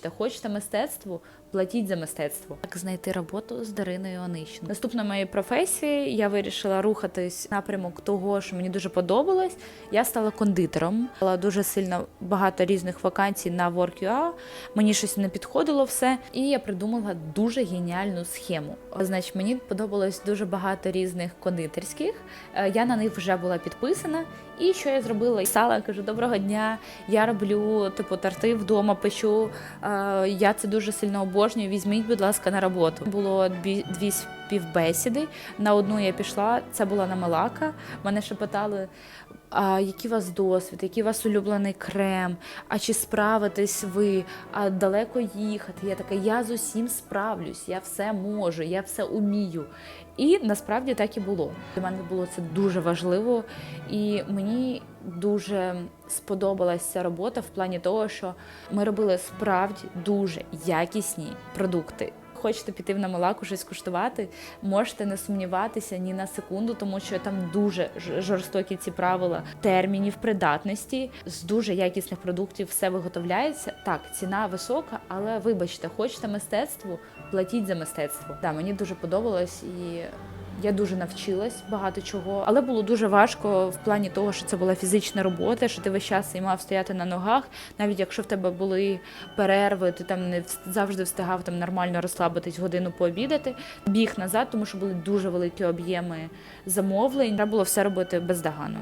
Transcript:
вибачте, хочете мистецтво, платіть за мистецтво. Як знайти роботу з Дариною Онищенко. Наступна моєї професії я вирішила рухатись в напрямок того, що мені дуже подобалось. Я стала кондитером. Була дуже сильно багато різних вакансій на Work.ua. Мені щось не підходило все, і я придумала дуже геніальну схему. Значить, мені подобалось дуже багато різних кондитерських. Е, Я на них вже була підписана. І що я зробила? Сала кажу, доброго дня. Я роблю типу тарти вдома, печу. Е, Я це дуже сильно обожнюю. Візьміть, будь ласка, на роботу. Було дві, дві співбесіди. На одну я пішла. Це була на Малака. Мене ще питали, а який у вас досвід, який у вас улюблений крем, а чи справитесь ви, а далеко їхати. Я така, я з усім справлюсь, я все можу, я все умію. І насправді так і було. Для мене було це дуже важливо, і мені дуже сподобалася робота в плані того, що ми робили справді дуже якісні продукти. Хочете піти в намалаку щось куштувати, можете не сумніватися ні на секунду, тому що там дуже жорстокі ці правила термінів придатності. З дуже якісних продуктів все виготовляється. Так, ціна висока, але вибачте, хочете мистецтво, платіть за мистецтво. Да, мені дуже подобалось і. Я дуже навчилась багато чого, але було дуже важко в плані того, що це була фізична робота, що ти весь час і мав стояти на ногах, навіть якщо в тебе були перерви, ти там не завжди встигав там нормально розслабитись, годину пообідати, біг назад, тому що були дуже великі об'єми замовлень. Треба було все робити бездоганно.